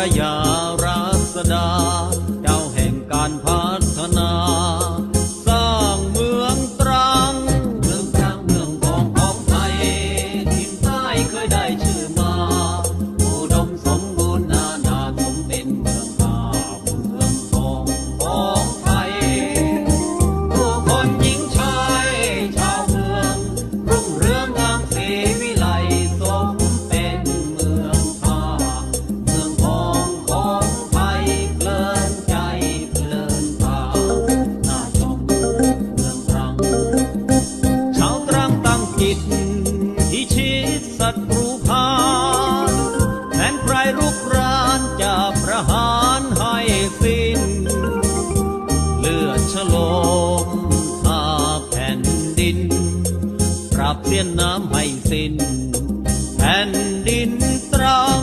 ระยาราษฎาเจ้าแห่งการพัฒนา สร้างเมืองตรัง เมืองตรังเมืองของของไทยทิมใต้เคยได้ หารให้สิ้น เลือดฉลมทาแผ่นดิน ปรับเสียนน้ำให้สิ้น แผ่นดินตรัง